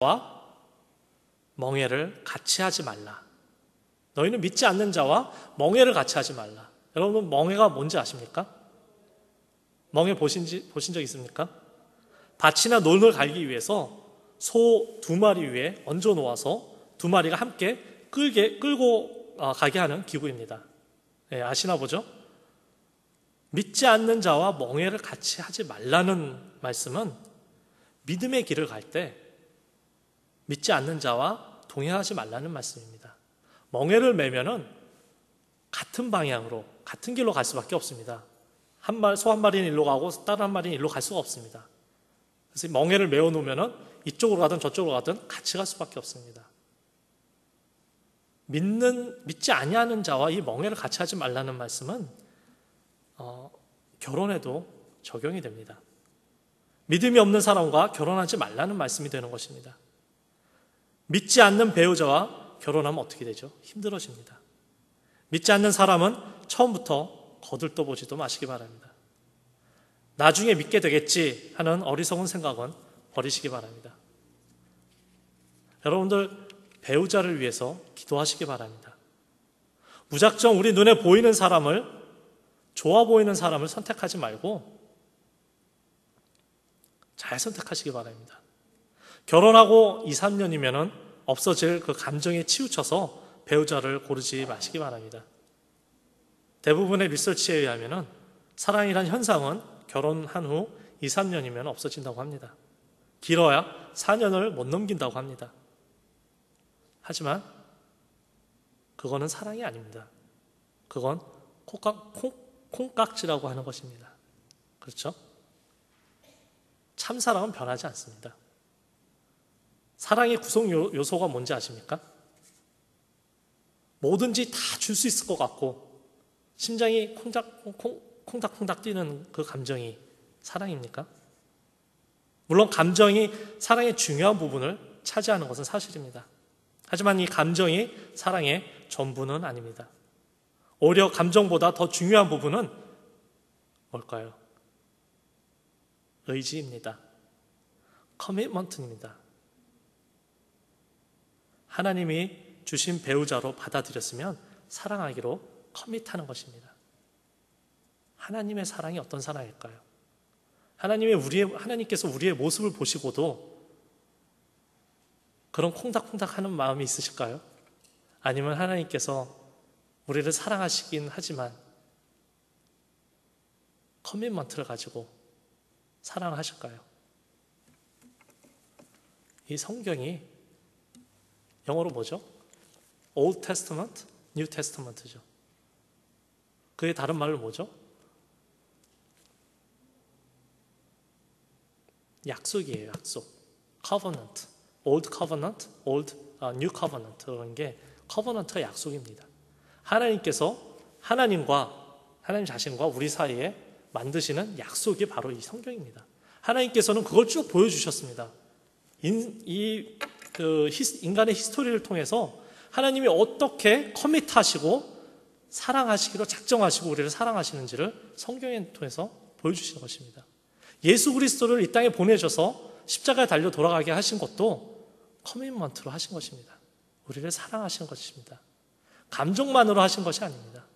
자와 멍해를 같이 하지 말라. 너희는 믿지 않는 자와 멍해를 같이 하지 말라. 여러분 멍해가 뭔지 아십니까? 멍해 보신, 보신 적 있습니까? 밭이나 논을 갈기 위해서 소 두 마리 위에 얹어 놓아서 두 마리가 함께 끌게, 끌고 어, 가게 하는 기구입니다. 네, 아시나 보죠? 믿지 않는 자와 멍해를 같이 하지 말라는 말씀은 믿음의 길을 갈때 믿지 않는 자와 동행하지 말라는 말씀입니다. 멍해를 매면은 같은 방향으로 같은 길로 갈 수밖에 없습니다. 한 말, 소 한 마리는 일로 가고 다른 한 마리는 일로 갈 수가 없습니다. 그래서 멍해를 메어 놓으면은 이쪽으로 가든 저쪽으로 가든 같이 갈 수밖에 없습니다. 믿는 믿지 아니하는 자와 이 멍해를 같이 하지 말라는 말씀은 어, 결혼에도 적용이 됩니다. 믿음이 없는 사람과 결혼하지 말라는 말씀이 되는 것입니다. 믿지 않는 배우자와 결혼하면 어떻게 되죠? 힘들어집니다. 믿지 않는 사람은 처음부터 거들떠 보지도 마시기 바랍니다. 나중에 믿게 되겠지 하는 어리석은 생각은 버리시기 바랍니다. 여러분들 배우자를 위해서 기도하시기 바랍니다. 무작정 우리 눈에 보이는 사람을 좋아 보이는 사람을 선택하지 말고 잘 선택하시기 바랍니다. 결혼하고 2, 3년이면 없어질 그 감정에 치우쳐서 배우자를 고르지 마시기 바랍니다. 대부분의 리서치에 의하면 사랑이란 현상은 결혼한 후 2, 3년이면 없어진다고 합니다. 길어야 4년을 못 넘긴다고 합니다. 하지만 그거는 사랑이 아닙니다. 그건 콩깍, 콩, 콩깍지라고 하는 것입니다. 그렇죠? 참사랑은 변하지 않습니다. 사랑의 구성 요소가 뭔지 아십니까? 뭐든지 다 줄 수 있을 것 같고 심장이 콩닥, 콩, 콩닥콩닥 뛰는 그 감정이 사랑입니까? 물론 감정이 사랑의 중요한 부분을 차지하는 것은 사실입니다. 하지만 이 감정이 사랑의 전부는 아닙니다. 오히려 감정보다 더 중요한 부분은 뭘까요? 의지입니다. 커미먼트입니다. 하나님이 주신 배우자로 받아들였으면 사랑하기로 커밋하는 것입니다. 하나님의 사랑이 어떤 사랑일까요? 하나님의 우리의 하나님께서 우리의 모습을 보시고도 그런 콩닥콩닥 하는 마음이 있으실까요? 아니면 하나님께서 우리를 사랑하시긴 하지만 커밋먼트를 가지고 사랑하실까요? 이 성경이 영어로 뭐죠? Old Testament, New Testament죠. 그의 다른 말로 뭐죠? 약속이에요, 약속. Covenant, Old Covenant, Old uh, New Covenant 그런 게 커버넌트가 약속입니다. 하나님께서 하나님과 하나님 자신과 우리 사이에 만드시는 약속이 바로 이 성경입니다. 하나님께서는 그걸 쭉 보여주셨습니다. 인, 이, 그, 인간의 히스토리를 통해서 하나님이 어떻게 커밋하시고 사랑하시기로 작정하시고 우리를 사랑하시는지를 성경에 통해서 보여주시는 것입니다. 예수 그리스도를 이 땅에 보내셔서 십자가에 달려 돌아가게 하신 것도 커밋먼트로 하신 것입니다. 우리를 사랑하시는 것입니다. 감정만으로 하신 것이 아닙니다.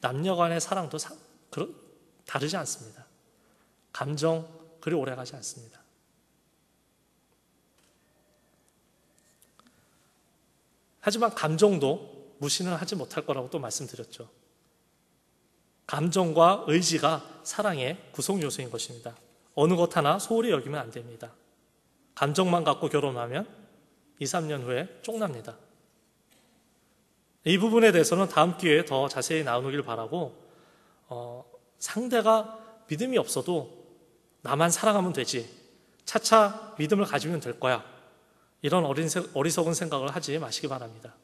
남녀 간의 사랑도 사, 다르지 않습니다. 감정 그리 오래 가지 않습니다. 하지만 감정도 무시는 하지 못할 거라고 또 말씀드렸죠. 감정과 의지가 사랑의 구성 요소인 것입니다. 어느 것 하나 소홀히 여기면 안 됩니다. 감정만 갖고 결혼하면 2, 3년 후에 쪽납니다. 이 부분에 대해서는 다음 기회에 더 자세히 나누길 바라고 어, 상대가 믿음이 없어도 나만 사랑하면 되지 차차 믿음을 가지면 될 거야 이런 어리석은 생각을 하지 마시기 바랍니다.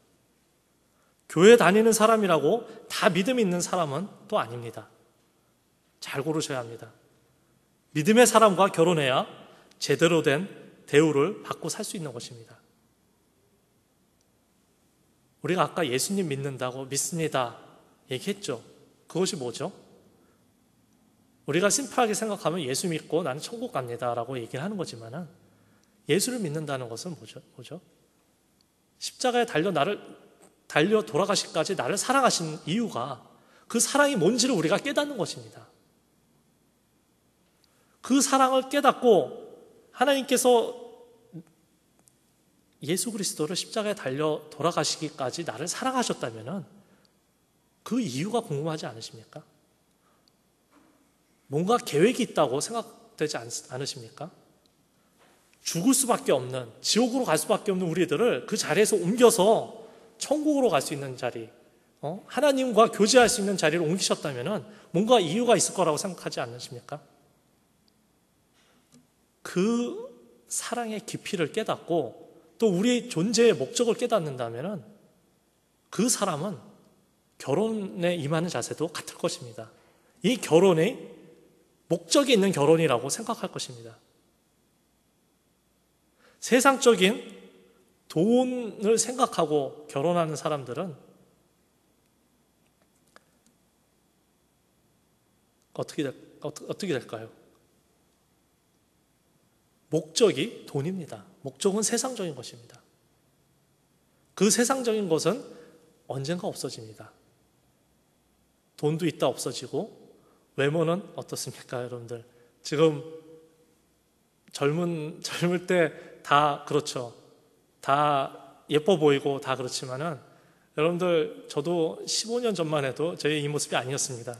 교회 다니는 사람이라고 다 믿음이 있는 사람은 또 아닙니다. 잘 고르셔야 합니다. 믿음의 사람과 결혼해야 제대로 된 대우를 받고 살 수 있는 것입니다. 우리가 아까 예수님 믿는다고 믿습니다. 얘기했죠. 그것이 뭐죠? 우리가 심플하게 생각하면 예수 믿고 나는 천국 갑니다라고 얘기를 하는 거지만은 예수를 믿는다는 것은 뭐죠? 뭐죠? 십자가에 달려 나를 달려 돌아가시까지 나를 사랑하신 이유가 그 사랑이 뭔지를 우리가 깨닫는 것입니다. 그 사랑을 깨닫고 하나님께서 예수 그리스도를 십자가에 달려 돌아가시기까지 나를 사랑하셨다면 그 이유가 궁금하지 않으십니까? 뭔가 계획이 있다고 생각되지 않으십니까? 죽을 수밖에 없는, 지옥으로 갈 수밖에 없는 우리들을 그 자리에서 옮겨서 천국으로 갈 수 있는 자리, 어? 하나님과 교제할 수 있는 자리를 옮기셨다면 뭔가 이유가 있을 거라고 생각하지 않으십니까? 그 사랑의 깊이를 깨닫고 또 우리 존재의 목적을 깨닫는다면 그 사람은 결혼에 임하는 자세도 같을 것입니다. 이 결혼이 목적이 있는 결혼이라고 생각할 것입니다. 세상적인 돈을 생각하고 결혼하는 사람들은 어떻게, 될, 어떻게 될까요? 목적이 돈입니다. 목적은 세상적인 것입니다. 그 세상적인 것은 언젠가 없어집니다. 돈도 있다 없어지고 외모는 어떻습니까, 여러분들? 지금 젊은 젊을 때 다 그렇죠. 다 예뻐 보이고 다 그렇지만은 여러분들 저도 15년 전만 해도 저희 이 모습이 아니었습니다.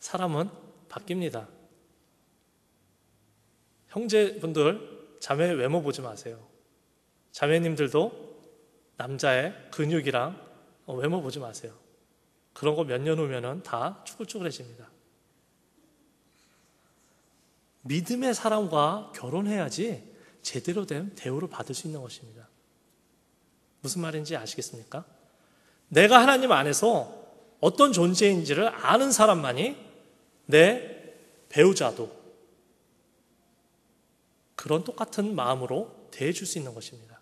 사람은 바뀝니다. 형제분들 자매 외모 보지 마세요. 자매님들도 남자의 근육이랑 외모 보지 마세요. 그런 거 몇 년 후면은 다 쭈글쭈글해집니다. 믿음의 사람과 결혼해야지 제대로 된 대우를 받을 수 있는 것입니다. 무슨 말인지 아시겠습니까? 내가 하나님 안에서 어떤 존재인지를 아는 사람만이 내 배우자도 그런 똑같은 마음으로 대해줄 수 있는 것입니다.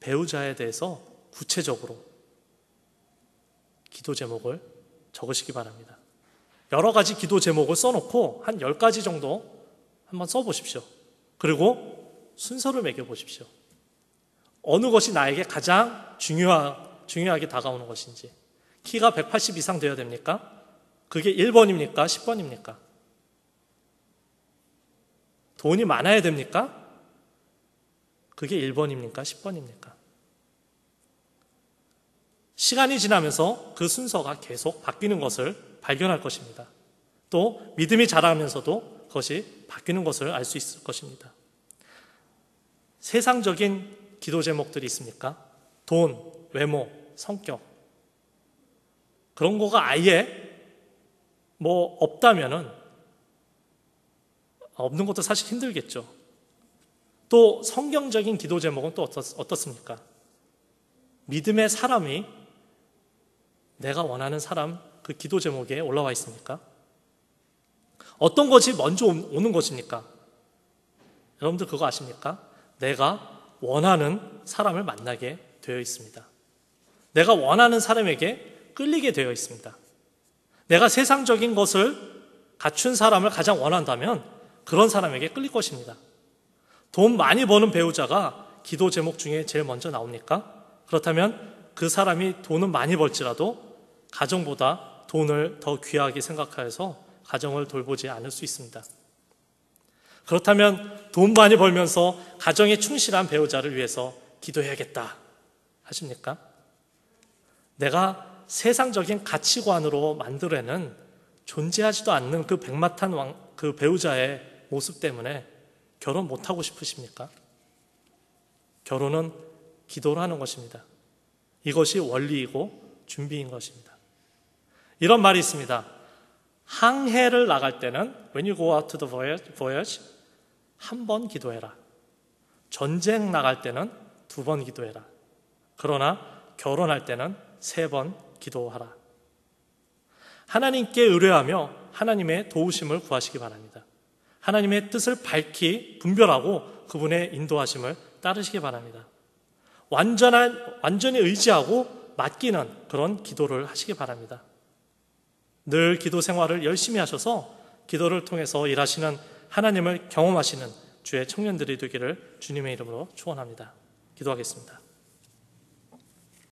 배우자에 대해서 구체적으로 기도 제목을 적으시기 바랍니다. 여러 가지 기도 제목을 써놓고 한 10가지 정도 한번 써보십시오. 그리고 순서를 매겨보십시오. 어느 것이 나에게 가장 중요하, 중요하게 다가오는 것인지. 키가 180 이상 되어야 됩니까? 그게 1번입니까? 10번입니까? 돈이 많아야 됩니까? 그게 1번입니까? 10번입니까? 시간이 지나면서 그 순서가 계속 바뀌는 것을 발견할 것입니다. 또 믿음이 자라면서도 그것이 바뀌는 것을 알 수 있을 것입니다. 세상적인 기도 제목들이 있습니까? 돈, 외모, 성격. 그런 거가 아예 뭐 없다면은 없는 것도 사실 힘들겠죠. 또 성경적인 기도 제목은 또 어떻, 습니까 믿음의 사람이 내가 원하는 사람 그 기도 제목에 올라와 있습니까? 어떤 것이 먼저 오는 것입니까? 여러분들 그거 아십니까? 내가 원하는 사람을 만나게 되어 있습니다. 내가 원하는 사람에게 끌리게 되어 있습니다. 내가 세상적인 것을 갖춘 사람을 가장 원한다면 그런 사람에게 끌릴 것입니다. 돈 많이 버는 배우자가 기도 제목 중에 제일 먼저 나옵니까? 그렇다면 그 사람이 돈은 많이 벌지라도 가정보다 돈을 더 귀하게 생각하여서 가정을 돌보지 않을 수 있습니다. 그렇다면 돈 많이 벌면서 가정에 충실한 배우자를 위해서 기도해야겠다 하십니까? 내가 세상적인 가치관으로 만들어내는 존재하지도 않는 그 백마탄 왕, 그 배우자의 모습 때문에 결혼 못하고 싶으십니까? 결혼은 기도를 하는 것입니다. 이것이 원리이고 준비인 것입니다. 이런 말이 있습니다. 항해를 나갈 때는 when you go out to the voyage 한 번 기도해라. 전쟁 나갈 때는 두 번 기도해라. 그러나 결혼할 때는 세 번 기도하라. 하나님께 의뢰하며 하나님의 도우심을 구하시기 바랍니다. 하나님의 뜻을 밝히 분별하고 그분의 인도하심을 따르시기 바랍니다. 완전한, 완전히 의지하고 맡기는 그런 기도를 하시기 바랍니다. 늘 기도 생활을 열심히 하셔서 기도를 통해서 일하시는 하나님을 경험하시는 주의 청년들이 되기를 주님의 이름으로 축원합니다. 기도하겠습니다.